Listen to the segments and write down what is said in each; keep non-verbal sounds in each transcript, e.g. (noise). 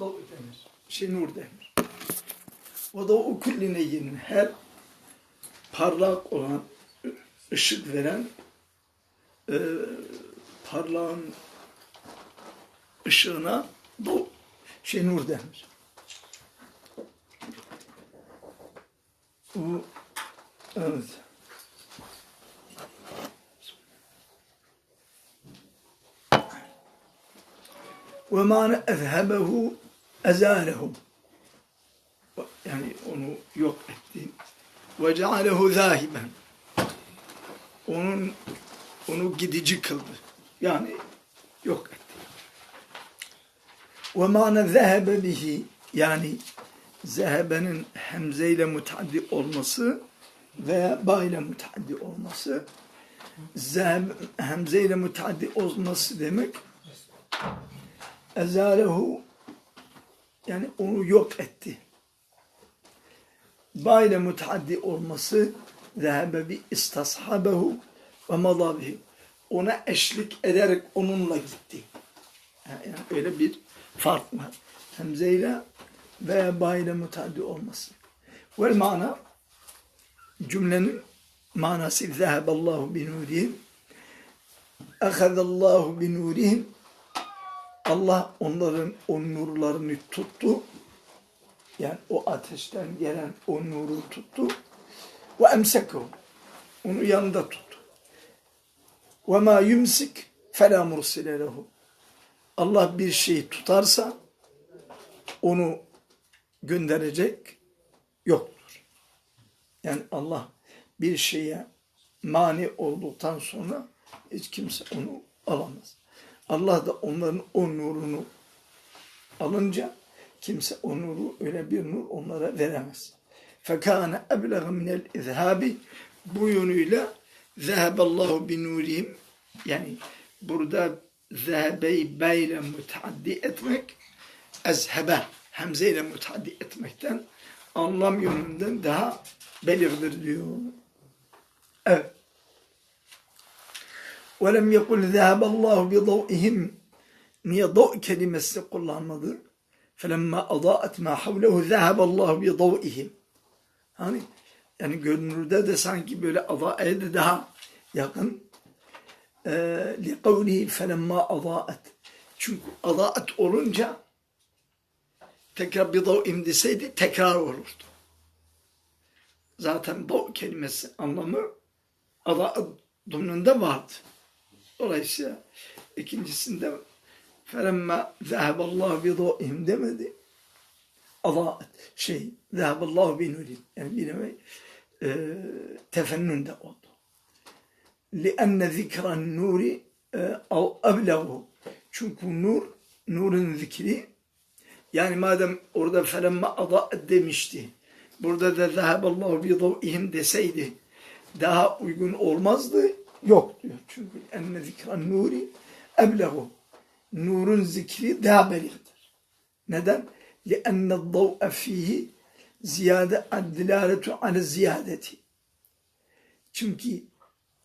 dav denir. Şey nur denir. O da o kulli neyyin her parlak olan, ışık veren e, parlağın ışığına bu şey nur denir. Bu evet. Ve mâne ezhebehu ezâlehu. Yani onu yok etti. Ve cealehu zâhiben. Onun onu gidici kıldı. Yani yok etti. Ve mâne zehebe bihi yani zehebenin hemze ile mutaddi olması veya ba ile mutaddi olması zeheb, hemze ile mutaddi olması demek ezalehu yani onu yok etti. Ba ile mutaddi olması zehebe bi istashabehu ve madabihi ona eşlik ederek onunla gitti. Yani öyle bir fark var. Hemze ile veya ba ile mutaddi olması. Ve mana cümlenin manası zeheballahu bi nurihim ehadallahu bi nurihim Allah onların o nurlarını tuttu. Yani o ateşten gelen o nuru tuttu. Ve emseku. Onu yanında tuttu. Ve ma yumsik fela mursile. Allah bir şeyi tutarsa onu gönderecek yoktur. Yani Allah bir şeye mani olduktan sonra hiç kimse onu alamaz. Allah da onların o nurunu alınca kimse o nuru öyle bir nur onlara veremez. Fekâne ebleğe minel izhâbi bu yönüyle zeheballahu bi nurihim yani burada zehebeyi beyle müteaddi etmek ezhebe hemze ile müteaddi etmekten anlam yönünden daha belirdir diyor. Evet. وَلَمْ يَقُلْ ذَهَبَ اللّٰهُ بِضَوْئِهِمْ Niye dav kelimesini kullanmadı? فَلَمَّا أَضَاءَتْ مَا حَوْلَهُ ذَهَبَ اللّٰهُ بِضَوْئِهِمْ Hani yani görünürde de sanki böyle ada'ya de daha yakın. لِقَوْلِهِ فَلَمَّا أَضَاءَتْ Çünkü adaat olunca tekrar bir dav'im deseydi tekrar olurdu. Zaten dav kelimesi anlamı adaat durumunda vardı. Dolayısıyla ikincisinde فَلَمَّا ذَهَبَ اللّٰهُ بِضَوْئِهِمْ demedi. Allah şey zehaballahu bi nurihim yani bir nevi e, tefennün de oldu. لِأَنَّ ذِكْرَ النُّورِ اَبْلَغُ Çünkü nur, nurun zikri yani madem orada felemma ada demişti. Burada da zehaballahu bi dav'ihim deseydi daha uygun olmazdı. Yok diyor. Çünkü enne zikran nuri eblehu. Nurun zikri daha belirtir. Neden? لِأَنَّ الضَّوْءَ ف۪يهِ ziyade الدِّلَالَةُ عَلَى ziyadeti. Çünkü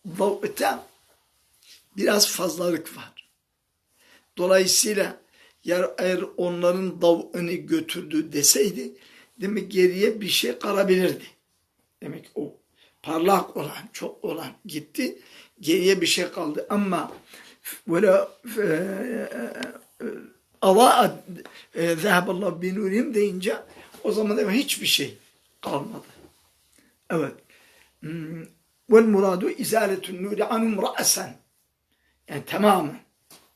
dav'ta biraz fazlalık var. Dolayısıyla eğer onların dav'ını götürdü deseydi demek geriye bir şey kalabilirdi. Demek o parlak olan, çok olan gitti. Geriye bir şey kaldı ama böyle Allah zeheballahu bi nurihim deyince o zaman da hiçbir şey kalmadı. Evet. Vel muradu izaletun nuri anum ra'sen. Yani tamamen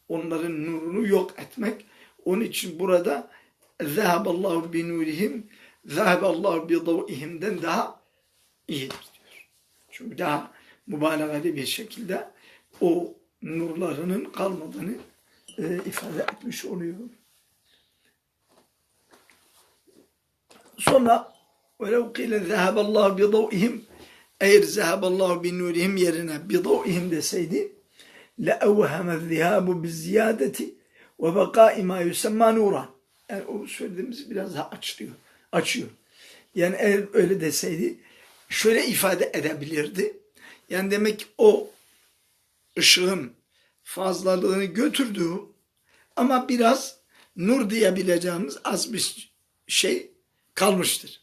onların nurunu yok etmek. Onun için burada zeheballahu bi nurihim zeheballahu bi dav'ihimden daha iyidir. Çünkü daha mübalağalı bir şekilde o nurlarının kalmadığını e, ifade etmiş oluyor. Sonra وَلَوْ قِيلَ ذَهَبَ اللّٰهُ بِضَوْئِهِمْ eğer zehaballahu bin nurihim yerine bidavihim deseydi لَاَوْهَمَ الذِّهَابُ بِالزِّيَادَةِ وَبَقَاءِ مَا يُسَمَّا نُورًا Yani o söylediğimiz biraz daha açıyor. açıyor. Yani eğer öyle deseydi şöyle ifade edebilirdi. Yani demek o ışığın fazlalığını götürdü ama biraz nur diyebileceğimiz az bir şey kalmıştır.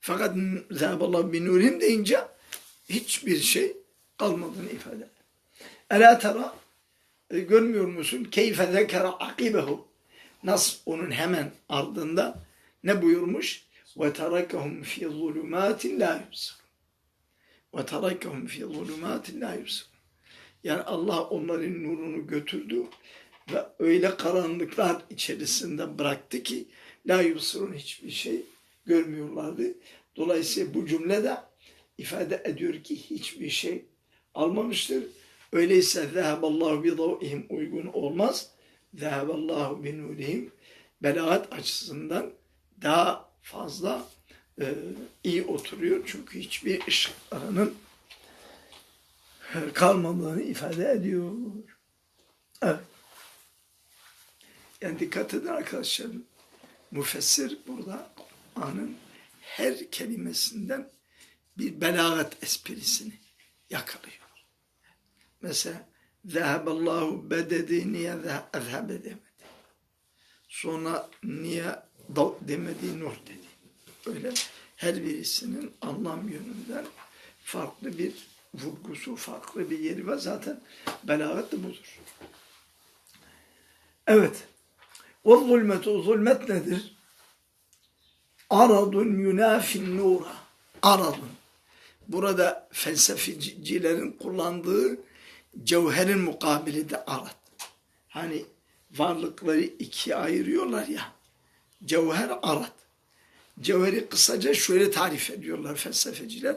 Fakat zehaballahu bi nurihim deyince hiçbir şey kalmadığını ifade eder. Ela tara e, görmüyor musun? Keyfe zekera akibehu. Nasıl onun hemen ardında ne buyurmuş? Fi zulumatin la yubsirun. Ve terakahum fi zulumatin la yubsirun. Yani Allah onların nurunu götürdü ve öyle karanlıklar içerisinde bıraktı ki la yubsirun hiçbir şey görmüyorlardı. Dolayısıyla bu cümle de ifade ediyor ki hiçbir şey almamıştır. Öyleyse zeheballahu bi davihim uygun olmaz. Zeheballahu bi nurihim belagat açısından daha fazla e, iyi oturuyor. Çünkü hiçbir ışıklarının kalmadığını ifade ediyor. Evet. Yani dikkat edin arkadaşlar. Müfessir burada Kur'an'ın her kelimesinden bir belagat esprisini yakalıyor. Mesela Zeheballahu bededi niye ezhebe demedi. Sonra niye demedi nur dedi. Öyle her birisinin anlam yönünden farklı bir vurgusu, farklı bir yeri var. Zaten belagat da budur. Evet. O zulmetu, zulmet nedir? Aradun yunafin nura. Aradun. Burada felsefecilerin kullandığı cevherin mukabili de arad. Hani varlıkları ikiye ayırıyorlar ya. Cevher arad. Cevheri kısaca şöyle tarif ediyorlar felsefeciler.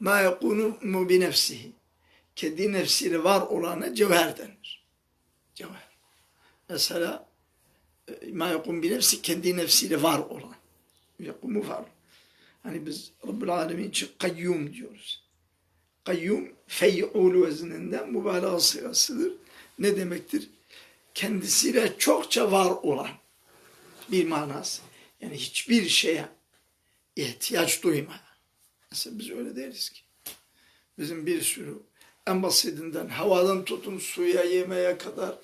Ma yakunu mu bi nefsihi. Kendi nefsiyle var olana cevher denir. Cevher. Mesela e, ma yakun bi nefsi kendi nefsiyle var olan. Yakumu var. Hani biz Rabbül Alemin için kayyum diyoruz. Kayyum fey'ul vezninden mübalağa sırasıdır. Ne demektir? Kendisiyle çokça var olan bir manası. Yani hiçbir şeye ihtiyaç duymaya. Mesela biz öyle değiliz ki. Bizim bir sürü en basitinden havadan tutun suya yemeye kadar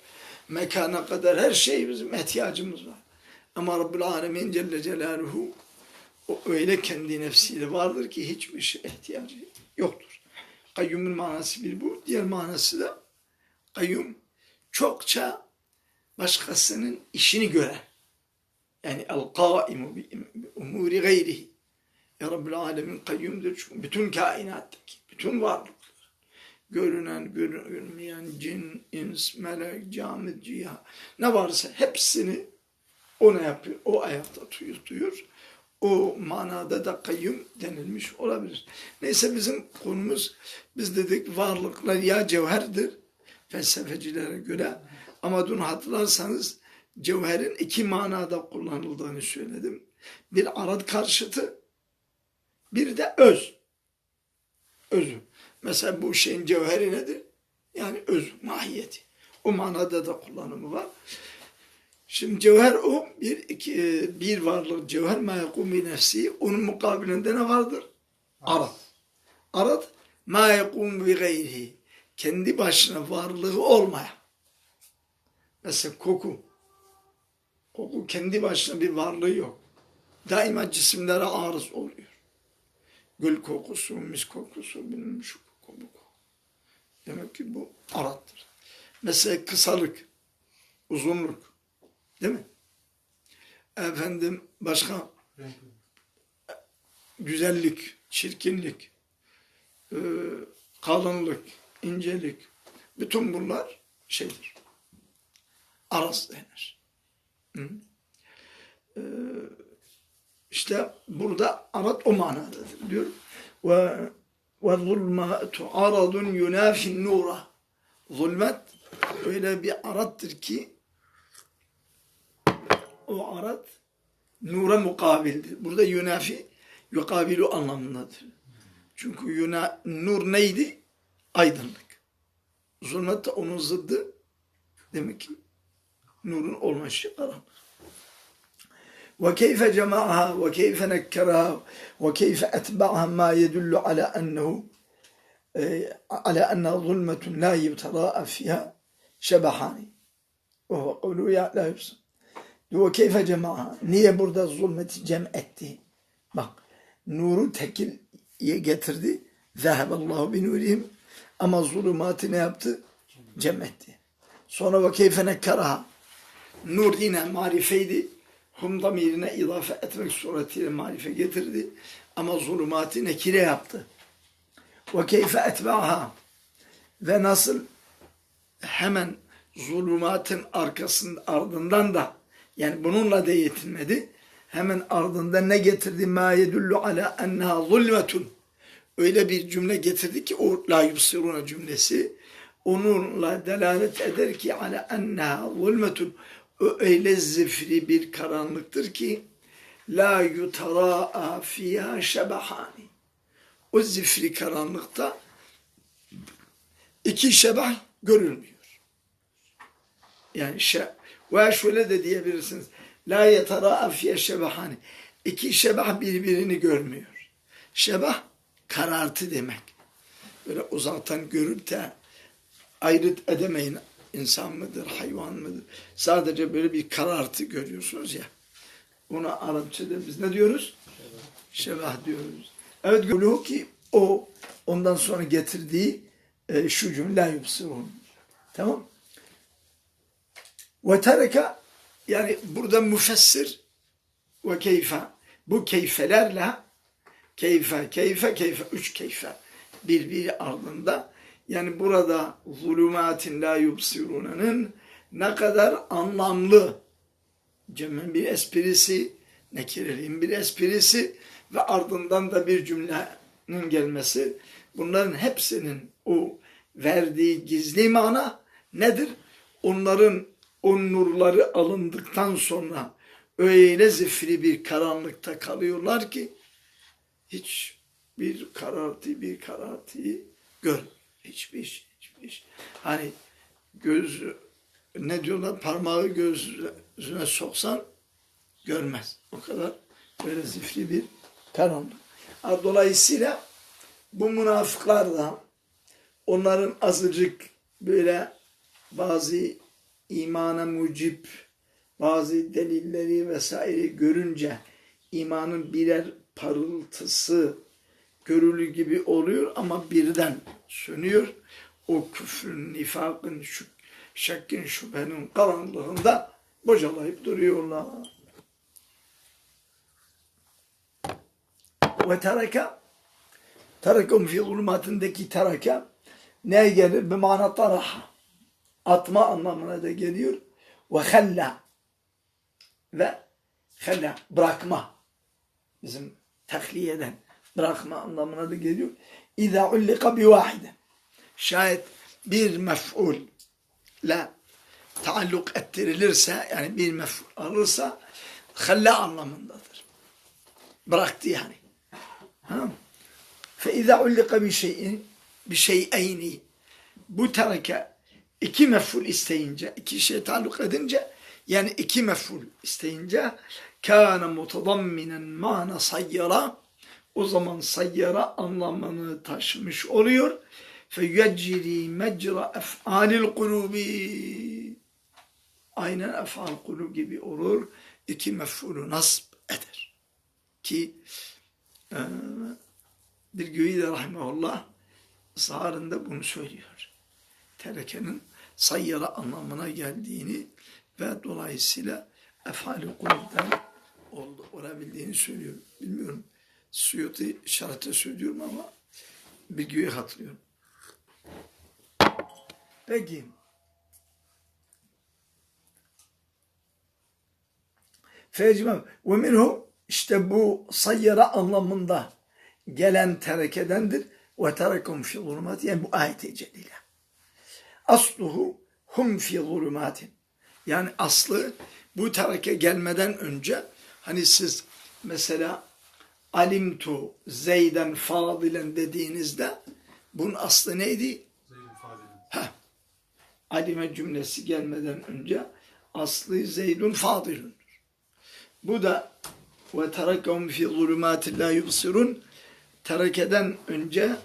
mekana kadar her şey bizim ihtiyacımız var. Ama Rabbül Alemin Celle Celaluhu o öyle kendi nefsiyle vardır ki hiçbir şey ihtiyacı yoktur. Kayyumun manası bir bu. Diğer manası da kayyum çokça başkasının işini gören. Yani el-kaimu bi umuri gayrihi. Ya Rabbil Alemin kayyumdur. Çünkü bütün kainattaki, bütün varlıklar, görünen, görünmeyen cin, ins, melek, camid, ciha, ne varsa hepsini o ne yapıyor? O ayakta tutuyor. O manada da kayyum denilmiş olabilir. Neyse bizim konumuz, biz dedik varlıklar ya cevherdir felsefecilere göre. Ama dün hatırlarsanız cevherin iki manada kullanıldığını söyledim. Bir arad karşıtı, bir de öz. Özü. Mesela bu şeyin cevheri nedir? Yani öz, mahiyeti. O manada da kullanımı var. Şimdi cevher o bir iki bir varlık cevher ma yakum bi nefsi onun mukabilinde ne vardır? Arad. Arad ma yakum bi gayrihi. Kendi başına varlığı olmayan. Mesela koku. Koku kendi başına bir varlığı yok. Daima cisimlere arız oluyor. Gül kokusu, mis kokusu, bilmem şu koku, bu koku. Demek ki bu arattır. Mesela kısalık, uzunluk. Değil mi? Efendim başka güzellik, çirkinlik, e, kalınlık, incelik. Bütün bunlar şeydir. Aras denir. Ee, işte burada arat o manadadır diyor. Ve ve zulmatu aradun yunafin nura. Zulmet öyle bir arattır ki o arat nura mukabildir. Burada yunafi yukabilu anlamındadır. Çünkü yuna, nur neydi? Aydınlık. Zulmet de onun zıddı. Demek ki nurun olması karanlık. وكيف جمعها وكيف نكرها وكيف أتبعها ما يدل على أنه على أنها ظلمة لا يتراءى فيها شبحان وهو قوله لا يبصر Ve keyfe cema'a. Niye burada zulmeti cem etti? Bak nuru tekilye getirdi. Zeheballahu bi nurihim. Ama zulümatı ne yaptı? Cem etti. Sonra ve keyfe nekkaraha. Nur yine marifeydi. Hum damirine izafe etmek suretiyle marife getirdi. Ama zulümatı nekire yaptı. Ve keyfe etba'ha. Ve nasıl hemen zulümatın arkasının ardından da yani bununla da yetinmedi. Hemen ardında ne getirdi? Ma yedullu ala enneha zulmetun. Öyle bir cümle getirdi ki o la yubsiruna cümlesi onunla delalet eder ki ala enneha zulmetun. Öyle zifri bir karanlıktır ki la yutara'a fiha şebahani. O zifri karanlıkta iki şebah görülmüyor. Yani şe veya şöyle de diyebilirsiniz. La yetara fiye şebahani. İki şebah birbirini görmüyor. Şebah karartı demek. Böyle uzaktan görüp de ayrıt edemeyin insan mıdır, hayvan mıdır? Sadece böyle bir karartı görüyorsunuz ya. Buna Arapçada biz ne diyoruz? Şebah diyoruz. Evet görüyor ki o ondan sonra getirdiği e, şu cümle yubsirun. Tamam ve tereke yani burada müfessir ve keyfe bu keyfelerle keyfe keyfe keyfe üç keyfe birbiri ardında yani burada zulümatin la yubsiruna'nın ne kadar anlamlı Cem'in bir esprisi nekireliğin bir esprisi ve ardından da bir cümlenin gelmesi bunların hepsinin o verdiği gizli mana nedir? Onların o nurları alındıktan sonra öyle zifri bir karanlıkta kalıyorlar ki hiç bir karartı bir karartıyı gör. Hiçbir şey, hiçbir şey. Hani göz ne diyorlar parmağı gözüne soksan görmez. O kadar böyle zifri bir karanlık. Dolayısıyla bu münafıklar da onların azıcık böyle bazı imana mucip bazı delilleri vesaire görünce imanın birer parıltısı görülü gibi oluyor ama birden sönüyor. O küfrün, nifakın, şu, şekkin, şüphenin karanlığında bocalayıp duruyorlar. Ve tereka terekum fi zulmatındaki tereka ne gelir? Bir mana taraha atma anlamına da geliyor. Ve halla ve halla bırakma bizim tahliyeden bırakma anlamına da geliyor. Ullika bi vahide şayet bir mef'ul la taalluk ettirilirse yani bir mef'ul alırsa halla anlamındadır. Bıraktı yani. Bi şeyin bi şey'eyni bu tereke iki mef'ul isteyince, iki şey taluk edince yani iki mef'ul isteyince kâne mutadamminen mana sayyara o zaman sayyara anlamını taşımış oluyor. Feyecri mecra ef'alil kulubi aynen ef'al kulub gibi olur. İki mef'ulü nasb eder. Ki e, bir güyü de rahmetullah zaharında bunu söylüyor. Terekenin sayyara anlamına geldiğini ve dolayısıyla efali kulüpten olabildiğini söylüyor. Bilmiyorum. Suyuti işarete söylüyorum ama bilgiyi hatırlıyorum. Peki. Fecmem ve minhu işte bu sayyara anlamında gelen terekedendir. Ve terekum fi zulümat yani bu ayet-i celile. Asluhu hum fi zulümatin. Yani aslı bu tereke gelmeden önce hani siz mesela alimtu zeyden fadilen dediğinizde bunun aslı neydi? Ha. Alime cümlesi gelmeden önce aslı zeydun fadilun. Bu da ve terakahum fi zulümatin la yubsirun terekeden önce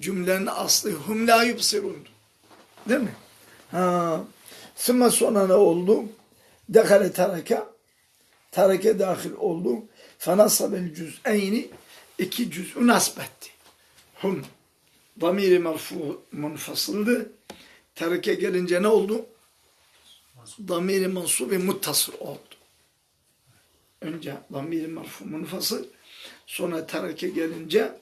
cümlenin aslı hum la yubsirun. Değil mi? Ha. Sümme sonra ne oldu? Dekale tereke tereke dahil oldu. Fenasabel cüz'eyni iki cüz'ü nasb etti. Hum damiri merfu munfasıldı. Tereke gelince ne oldu? Damiri mansubi muttasıl oldu. Önce damiri merfu munfasıl sonra tereke gelince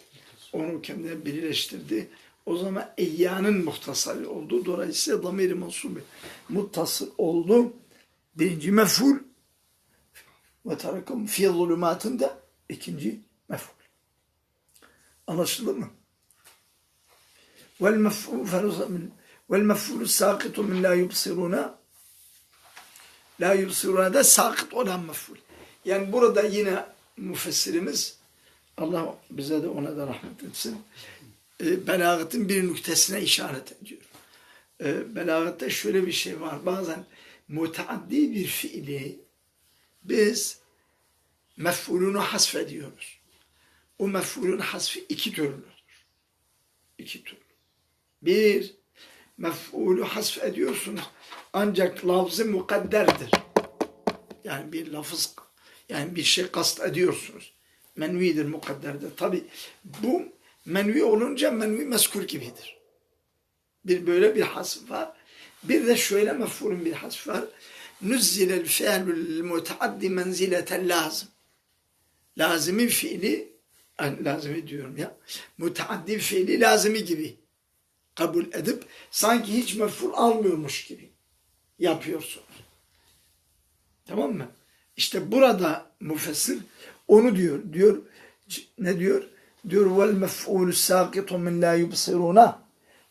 onu kendine birleştirdi. O zaman eyyanın muhtasarı oldu. Dolayısıyla damiri mansubi muttasıl oldu. Birinci mef'ul ve tarakum fi zulümatın da ikinci mef'ul. Anlaşıldı mı? Vel mef'ul vel mef'ul sakitu min la yubsiruna la yubsiruna da sakit olan mef'ul. Yani burada yine müfessirimiz Allah bize de ona da rahmet etsin. E, belagıtın bir nüktesine işaret ediyor. E, belagıtta şöyle bir şey var. Bazen müteaddi bir fiili biz mef'ulunu hasfediyoruz. O mef'ulün hasfi iki türlüdür. İki türlü. Bir, mef'ulü hasf ediyorsunuz ancak lafzı mukadderdir. Yani bir lafız, yani bir şey kast ediyorsunuz. Menvidir, mukadderdir. Tabi bu menvi olunca menvi meskur gibidir. Bir böyle bir hasf var. Bir de şöyle mef'ulün bir hasf var. Nüzzilel fi'lül muteaddi menzileten lazım. Lazimi fiili, yani lazimi diyorum ya, muteaddi fiili lazimi gibi kabul edip sanki hiç mef'ul almıyormuş gibi yapıyorsunuz. Tamam mı? İşte burada müfessir onu diyor. Diyor ne diyor? Diyor vel mef'ulü sakitu min la yubsiruna.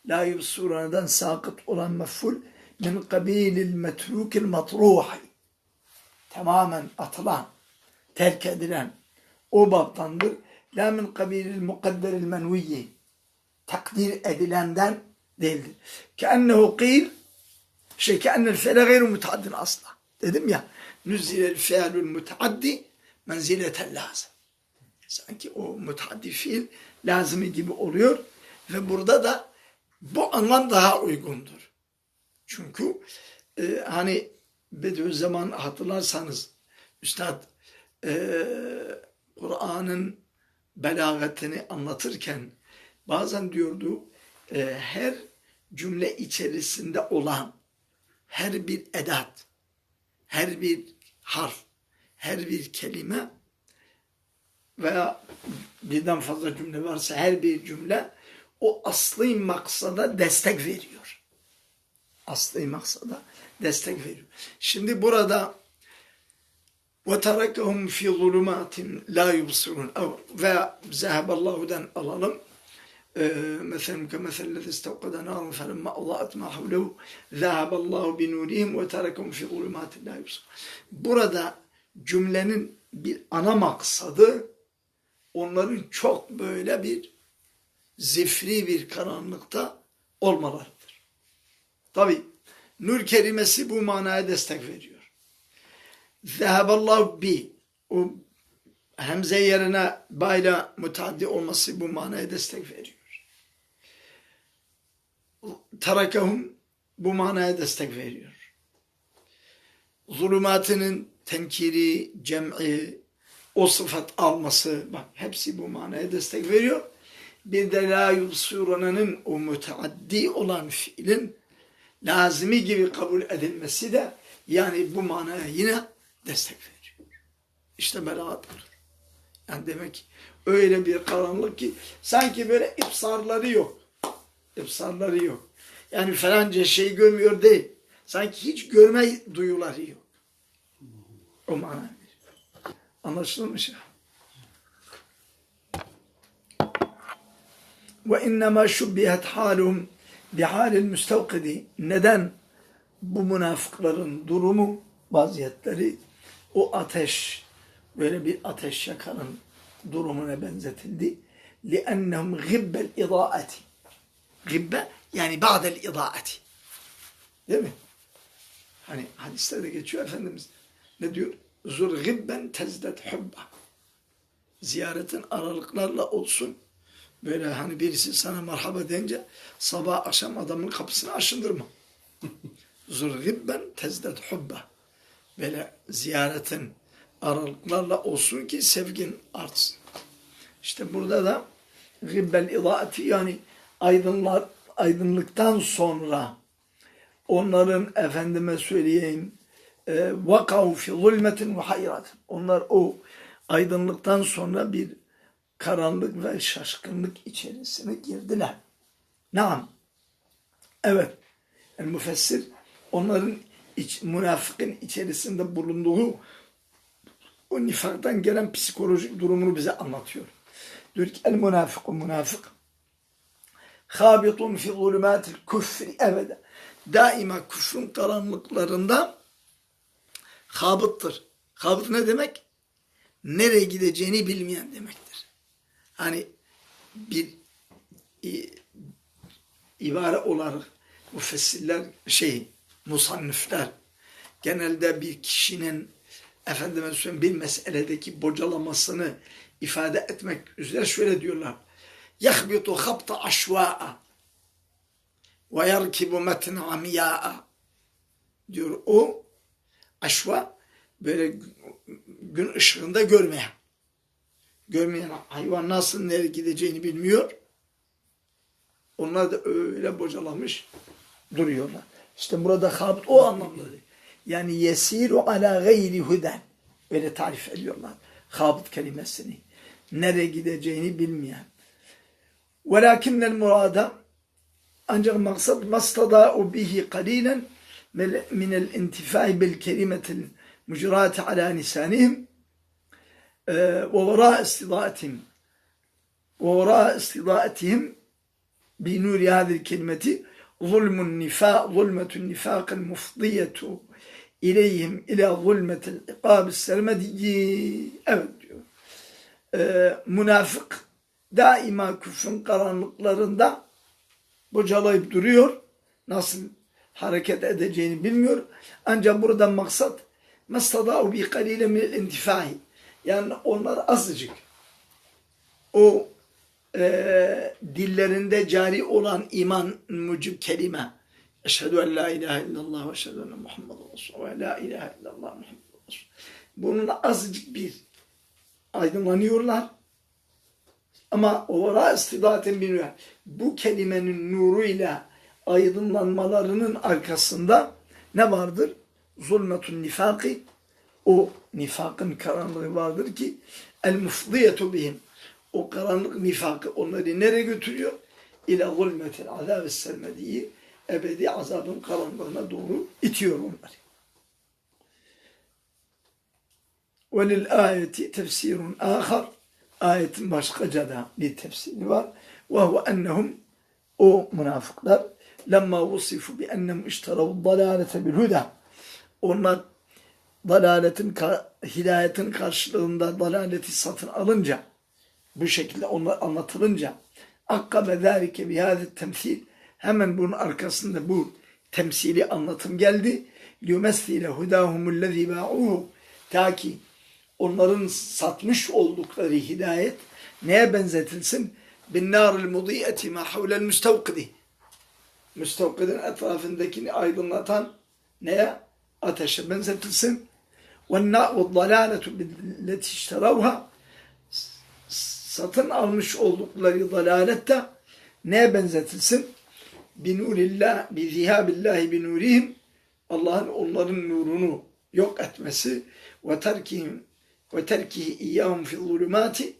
La yubsiruna'dan sakıt olan mef'ul min kabilil metrukil matruhi. Tamamen atılan, terk edilen o baptandır. La min kabilil mukadderil menviyyi. Takdir edilenden değildir. Keennehu qil şey keenel fe'le gayru mutaddin asla. Dedim ya nüzzilel fe'lül mutaaddi menzileten lazım. Sanki o mutaaddi fiil lazımı gibi oluyor ve burada da bu anlam daha uygundur. Çünkü e, hani Bediüzzaman hatırlarsanız Üstad e, Kur'an'ın belagatini anlatırken bazen diyordu e, her cümle içerisinde olan her bir edat, her bir harf, her bir kelime veya birden fazla cümle varsa her bir cümle o asli maksada destek veriyor Asli maksada destek veriyor. Şimdi burada وَتَرَكَهُمْ فِي ظُلُمَاتٍ لَا يُبْصِرُونَ ve zeheballahu'dan alalım. مثلا كمثل الذي استوقد نارا فلما أضاءت ما حوله ذهب الله بنورهم وتركهم في ظلمات لا يبصرون. Burada cümlenin bir ana maksadı onların çok böyle bir zifri bir karanlıkta olmalarıdır. Tabi nur kelimesi bu manaya destek veriyor. Zeheballahu bi o hemze yerine bayla mutaddi olması bu manaya destek veriyor. Tarakahum bu manaya destek veriyor. Zulümatının tenkiri, cem'i, o sıfat alması, bak hepsi bu manaya destek veriyor. Bir de la yubsuruna'nın o müteaddi olan fiilin lazimi gibi kabul edilmesi de yani bu manaya yine destek veriyor. İşte belaat budur. Yani demek öyle bir karanlık ki sanki böyle ipsarları yok. İpsarları yok. Yani falanca şey görmüyor değil. Sanki hiç görme duyuları yok. O mana. Anlaşılmış ya. Ve innema şubbihet halum bihalil müstevkidi. Neden bu münafıkların durumu, vaziyetleri o ateş, böyle bir ateş yakanın durumuna benzetildi. لِأَنَّهُمْ غِبَّ الْاِضَاءَةِ Gibbe yani ba'del idaati. Değil mi? Hani hadislerde geçiyor Efendimiz. Ne diyor? Zur gibben tezdet hubba. Ziyaretin aralıklarla olsun. Böyle hani birisi sana merhaba deyince sabah akşam adamın kapısını aşındırma. (laughs) Zur gibben tezdet hubba. Böyle ziyaretin aralıklarla olsun ki sevgin artsın. İşte burada da gibbel idaati yani aydınlar, aydınlıktan sonra onların efendime söyleyeyim e, vakav fi zulmetin ve hayrat. Onlar o aydınlıktan sonra bir karanlık ve şaşkınlık içerisine girdiler. Naam. Evet. El müfessir onların iç, münafıkın içerisinde bulunduğu o nifaktan gelen psikolojik durumunu bize anlatıyor. Diyor ki el münafık münafık habitun fi zulümatil küfri ebede. Daima küfrün karanlıklarında habıttır. Habıt ne demek? Nereye gideceğini bilmeyen demektir. Hani bir ibare olarak müfessirler şey musannifler genelde bir kişinin efendime söyleyeyim bir meseledeki bocalamasını ifade etmek üzere şöyle diyorlar. Yahbitu habta aşva'a ve yerkibu metin amiya'a diyor o aşva böyle gün ışığında görmeyen görmeyen hayvan nasıl nereye gideceğini bilmiyor. Onlar da öyle bocalamış duruyorlar. İşte burada habit o anlamda. Yani yesiru ala gayri huden. Öyle tarif ediyorlar. Habit kelimesini. Nereye gideceğini bilmeyen. Velakinnel murada ancak maksat mastada'u bihi qalilan min el intifai bil kelimetil mucrati ala lisanihim ve vara istidaatihim ve vara istidaatihim بنور هذه الكلمة ظلم النفاق ظلمة النفاق المفضية إليهم إلى ظلمة العقاب السرمدي evet diyor. Ee, münafık daima küfrün karanlıklarında bocalayıp duruyor. Nasıl hareket edeceğini bilmiyor. Ancak buradan maksat mestada'u bi kalile minel intifai. yani onlar azıcık o e, dillerinde cari olan iman mucib kelime. Eşhedü en la ilahe illallah ve eşhedü enne Muhammeden Resulullah ve la ilahe illallah Muhammeden Resulullah. Bununla azıcık bir aydınlanıyorlar. Ama ora istidaten bir bu kelimenin nuruyla aydınlanmalarının arkasında ne vardır? Zulmetun nifaki o nifakın karanlığı vardır ki el mufdiyetu bihim o karanlık nifakı onları nereye götürüyor? İlâ zulmetil azâb-ı sermediyi ebedi azabın karanlığına doğru itiyor onları. Velil ayeti tefsirun ahar ayetin başkaca da bir tefsiri var. Ve huve ennehum o münafıklar lemma vusifu bi ennem işterav dalalete bil huda onlar dalaletin hidayetin karşılığında dalaleti satın alınca bu şekilde onlar anlatılınca akkabe zâlike bihâdet temsil hemen bunun arkasında bu temsili anlatım geldi. Lümessile hudâhumullezî ba'ûhû ta ki onların satmış oldukları hidayet neye benzetilsin? Bin nâril mudî'eti mâ havlel müstevkidi. Müstevkidin etrafındakini aydınlatan neye? Ateşe benzetilsin. وَالضَّلَالَةُ بِالَّتِ اشْتَرَوْهَا satın almış oldukları dalalette neye benzetilsin? Binurillah, bi zihabillahi binurihim Allah'ın onların nurunu yok etmesi ve terkihim ve terkihi iyyahum fi zulümati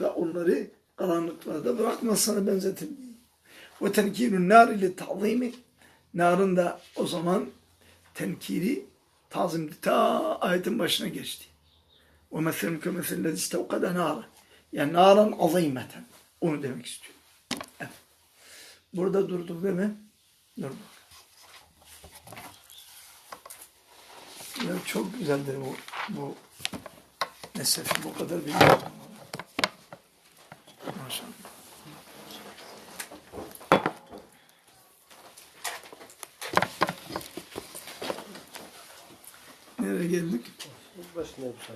ve onları karanlıklarda bırakmasına benzetildi. Ve tenkirun nar ile ta'zimi narın da o zaman tenkiri tazimdi. Ta ayetin başına geçti. Ve meselum kemesellezi istevkada nara. Yani naran azimeten. Onu demek istiyor. Evet. Burada durduk değil mi? Durduk. Ya çok güzeldir bu, bu nesefi bu kadar bilmiyorum. Maşallah. Nereye geldik? Başına bir şey.